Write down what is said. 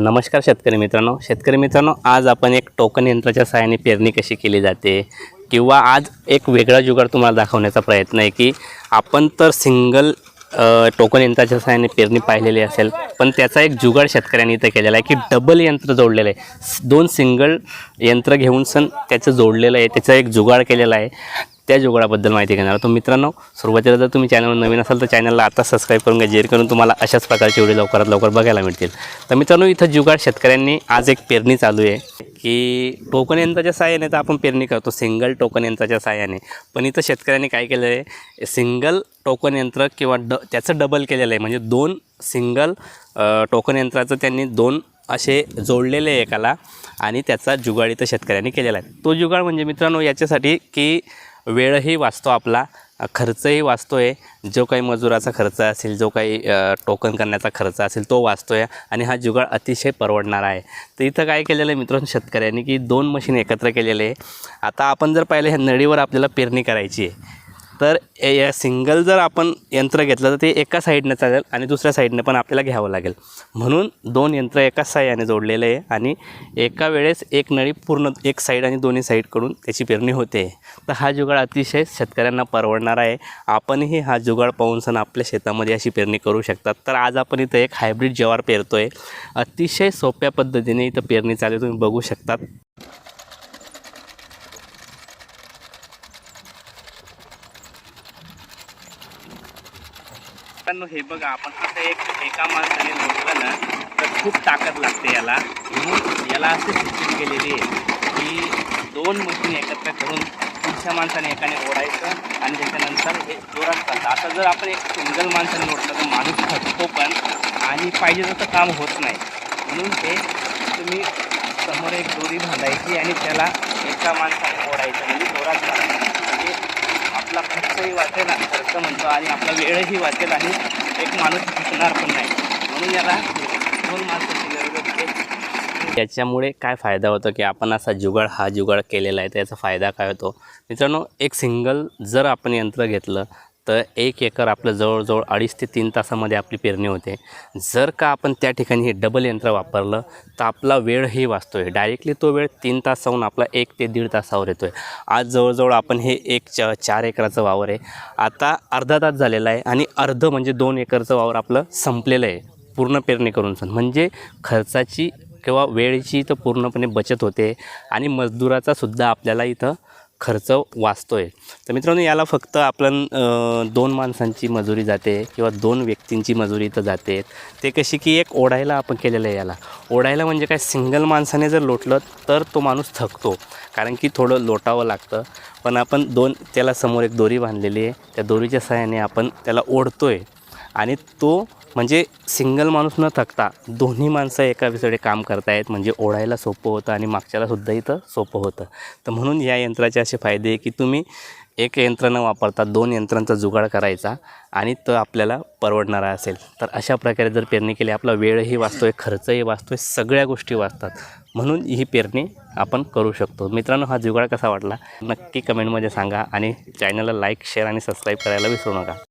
नमस्कार शेतकरी मित्रांनो. शेतकरी मित्रांनो आज आपण एक टोकन यंत्राच्या सहाय्याने पेरणी कशी केली जाते किंवा आज एक वेगळा जुगाड तुम्हाला दाखवण्याचा प्रयत्न आहे की आपण तर सिंगल टोकन यंत्राच्या सहाय्याने पेरणी पाहिलेली असेल पण त्याचा एक जुगाड शेतकऱ्यांनी इथं केलेला आहे की डबल यंत्र जोडलेलं आहे. दोन सिंगल यंत्र घेऊन सण त्याचं जोडलेलं आहे त्याचा एक जुगाड केलेला आहे. त्या जुगाडाबद्दल माहिती घेणार आहोत. मित्रांनो सुरुवातीला जर तुम्ही चॅनलवर नवीन असाल तर चॅनलला आता सबस्क्राईब करून घ्या जेणेकरून तुम्हाला अशाच प्रकारचे व्हिडिओ लवकरात लवकर बघायला मिळतील. तर मित्रांनो इथं जुगाड शेतकऱ्यांनी आज एक पेरणी चालू आहे की टोकन यंत्राच्या सहाय्याने तर आपण पेरणी करतो सिंगल टोकन यंत्राच्या सहाय्याने. पण इथं शेतकऱ्यांनी काय केलं आहे सिंगल टोकन यंत्र किंवा ड त्याचं डबल केलेलं आहे. म्हणजे दोन सिंगल टोकन यंत्राचं त्यांनी दोन असे जोडलेले आहे एकाला आणि त्याचा जुगाड इथं शेतकऱ्यांनी केलेला आहे. तो जुगाड म्हणजे मित्रांनो याच्यासाठी की वेळही वाचतो आपला खर्चही वाचतो आहे जो काही मजुराचा खर्च असेल जो काही टोकन करण्याचा खर्च असेल तो वाचतो आहे आणि हा जुगाड अतिशय परवडणारा आहे. तर इथं काय केलेलं आहे मित्रांनो शेतकऱ्यांनी की दोन मशीन एकत्र केलेले आहे. आता आपण जर पाहिलं ह्या नळीवर आपल्याला पेरणी करायची आहे. तर ए- या सिंगल जर आपण यंत्र घेतलं तर ते एका साईडनं चालेल आणि दुसऱ्या साईडनं पण आपल्याला घ्यावं लागेल. म्हणून दोन यंत्र एकाच साह्याने जोडलेलं आहे आणि एका वेळेस एक नळी पूर्ण एक साईड आणि दोन्ही साईडकडून त्याची पेरणी होते. तर हा जुगाड अतिशय शेतकऱ्यांना परवडणारा आहे. आपणही हा जुगाड पाहून सण आपल्या शेतामध्ये अशी पेरणी करू शकतात. तर आज आपण इथं एक हायब्रिड ज्वार पेरतो आहे अतिशय सोप्या पद्धतीने इथं पेरणी चालू तुम्ही बघू शकतात. मित्रांनो हे बघा आपण असं एक एका माणसाने लोटलं ना तर खूप ताकद लागते याला. म्हणून याला अशी सिस्टीम केलेली आहे की दोन मशीन एकत्र करून पुढच्या माणसाने एकाने ओढायचं आणि त्याच्यानंतर हे जोरात चालतं आता जर आपण एक सिंगल माणसाने लोटलं तर माणूस थकतो पण आणि पाहिजे तसं काम होत नाही. म्हणून ते तुम्ही समोर एक दोरी बांधायची आणि त्याला एका माणसाने ओढायचं म्हणजे जोरात चालायचं आपला खर्चही वाचेल खर्च म्हणतो. आणि आपला वेळही वाचेल आणि एक माणूस थकणार पण नाही. म्हणून याला दोन माणसाची गरज असते याच्यामुळे काय फायदा होतो की आपण असा जुगाड हा जुगाड केलेला आहे त्याचा फायदा काय होतो? मित्रांनो एक सिंगल जर आपण यंत्र घेतलं तर एक एकर आपलं जवळजवळ अडीच ते तीन तासामध्ये आपली पेरणी होते. जर का आपण त्या ठिकाणी हे डबल यंत्र वापरलं तर आपला वेळही वाचतो आहे डायरेक्टली तो वेळ तीन तास आपला एक ते दीड तासावर येतो आहे आज जवळजवळ आपण हे एक च चार एकराचं वावर आहे. आता अर्धा तास झालेला आहे आणि अर्ध म्हणजे दोन एकरचं वावर आपलं संपलेलं आहे. पूर्ण पेरणी करून सण म्हणजे खर्चाची किंवा वेळेची इथं पूर्णपणे बचत होते. आणि मजदुराचा सुद्धा आपल्याला इथं खर्च वाचतो आहे तर मित्रांनो याला फक्त आपण दोन माणसांची मजुरी जाते किंवा दोन व्यक्तींची मजुरी इथं जाते. ते कशी की एक ओढायला आपण केलेलं आहे याला. ओढायला म्हणजे काय? सिंगल माणसाने जर लोटलं तर तो माणूस थकतो. कारण की थोडं लोटावं लागतं. पण आपण दोन त्याला समोर एक दोरी बांधलेली आहे. त्या दोरीच्या सहाय्याने आपण त्याला ओढतो आहे आणि तो म्हणजे सिंगल माणूस न थकता दोन्ही माणसं एका विसडे काम करतायत म्हणजे ओढायला सोपं होतं आणि मागच्यालासुद्धा इथं सोपं होतं. तर म्हणून या यंत्राचे असे फायदे आहे की तुम्ही एक यंत्र न वापरता दोन यंत्रांचा जुगाड करायचा आणि तो आपल्याला परवडणारा असेल. तर अशा प्रकारे जर पेरणी केली आपला वेळही वाचतो आहे खर्चही वाचतो आहे सगळ्या गोष्टी वाचतात. म्हणून ही पेरणी आपण करू शकतो. मित्रांनो हा जुगाड कसा वाटला? नक्की कमेंटमध्ये सांगा आणि चॅनलला लाईक शेअर आणि सबस्क्राईब करायला विसरू नका.